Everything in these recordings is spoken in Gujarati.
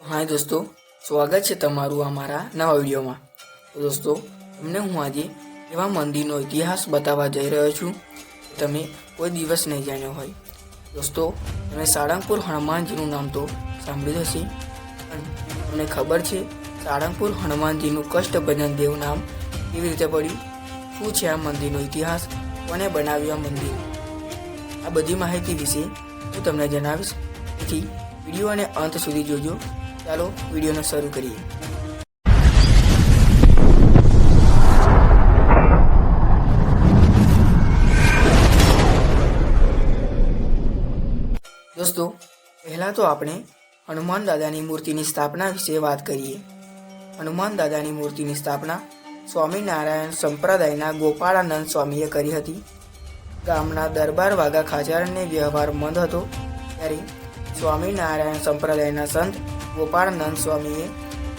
હાય દોસ્તો, સ્વાગત છે તમારું અમારા નવા વિડીયોમાં. દોસ્તો, તમને હું આજે એવા મંદિરનો ઇતિહાસ બતાવવા જઈ રહ્યો છું તમે કોઈ દિવસ નહીં જાણ્યો હોય. દોસ્તો, તમે સાળંગપુર હનુમાનજીનું નામ તો સાંભળ્યું હશે, પણ તમને ખબર છે સાળંગપુર હનુમાનજીનું કષ્ટભજન દેવ નામ કેવી રીતે પડ્યું? શું છે આ મંદિરનો ઇતિહાસ? કોને બનાવ્યું આ મંદિર? આ બધી માહિતી વિશે હું તમને જણાવીશ. તેથી વીડિયો અને અંત સુધી જોજો. ચાલો વિડીયોને શરૂ કરીએ. દોસ્તો, પહેલાં તો આપણે હનુમાન દાદાની મૂર્તિની સ્થાપના વિશે વાત કરીએ. હનુમાન દાદાની મૂર્તિની સ્થાપના સ્વામિનારાયણ સંપ્રદાયના ગોપાળાનંદ સ્વામીએ કરી હતી. ગામના દરબાર વાઘા ખાચરને વ્યવહાર મંદ હતો, ત્યારે સ્વામિનારાયણ સંપ્રદાયના સંત ગોપાળાનંદ સ્વામીએ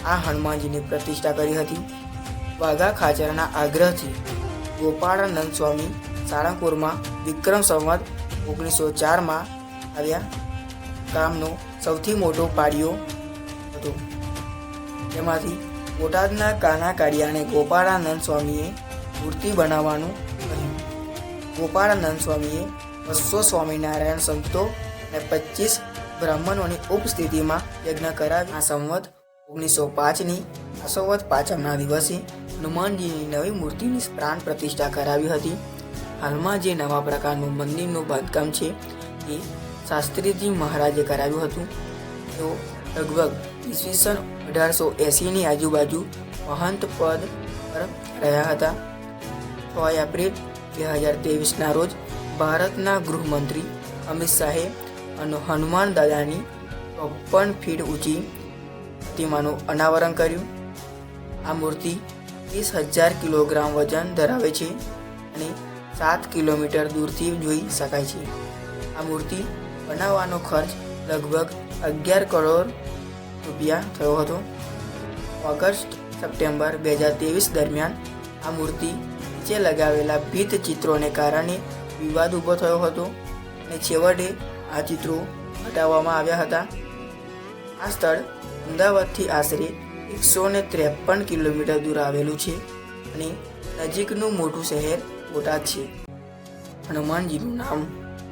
આ હનુમાનજીની પ્રતિષ્ઠા કરી હતી. વાઘા ખાચરના આગ્રહથી ગોપાળાનંદ સ્વામી સાળંગપુરમાં વિક્રમ સંવત ઓગણીસો ચારમાં આવ્યા. ગામનો સૌથી મોટો પાડિયો હતો. તેમાંથી બોટાદના કાના કાળિયાને ગોપાળાનંદ સ્વામીએ મૂર્તિ બનાવવાનું કહ્યું. ગોપાળાનંદ સ્વામીએ બસો સ્વામિનારાયણ સંતો અને પચીસ બ્રાહ્મણોની ઉપસ્થિતિમાં યજ્ઞ કરાવી આ સંવત ઓગણીસો પાંચની આસોવત પાંચમના દિવસે હનુમાનજીની નવી મૂર્તિની પ્રાણ પ્રતિષ્ઠા કરાવી હતી. હાલમાં જે નવા પ્રકારનું મંદિરનું બાંધકામ છે, એ શાસ્ત્રીજી મહારાજે કરાવ્યું હતું. તેઓ લગભગ ઈસવીસન અઢારસો એંસીની આજુબાજુ મહંત પદ પર રહ્યા હતા. છ એપ્રિલ બે હજાર ત્રેવીસના રોજ ભારતના ગૃહમંત્રી અમિત શાહે અને હનુમાન દાદાની ચોપન ફીટ ઊંચી પ્રતિમાનું અનાવરણ કર્યું. આ મૂર્તિ ત્રીસ હજાર કિલોગ્રામ વજન ધરાવે છે અને સાત કિલોમીટર દૂરથી જોઈ શકાય છે. આ મૂર્તિ બનાવવાનો ખર્ચ લગભગ અગિયાર કરોડ રૂપિયા થયો હતો. ઓગસ્ટ સપ્ટેમ્બર બે હજાર ત્રેવીસ દરમિયાન આ મૂર્તિ નીચે લગાવેલા ભીત ચિત્રોને કારણે વિવાદ ઊભો થયો હતો અને છેવટે આ ચિત્રો હટાવવામાં આવ્યા હતા. આ સ્થળ અમદાવાદથી આશરે એકસો ને ત્રેપન કિલોમીટર દૂર આવેલું છે અને નજીકનું મોટું શહેર બોટાદ છે. હનુમાનજીનું નામ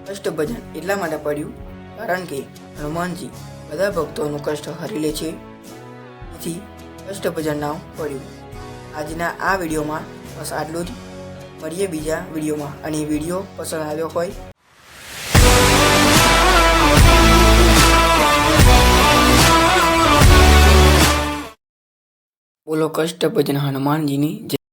કષ્ટભજન એટલા માટે પડ્યું કારણ કે હનુમાનજી બધા ભક્તોનું કષ્ટ હરી લે છે. તેથી કષ્ટભજન નામ પડ્યું. આજના આ વિડીયોમાં બસ આટલું જ. મળીએ બીજા વિડીયોમાં અને વીડિયો પસંદ આવ્યો હોય બોલો કષ્ટભજન હનુમાનજીની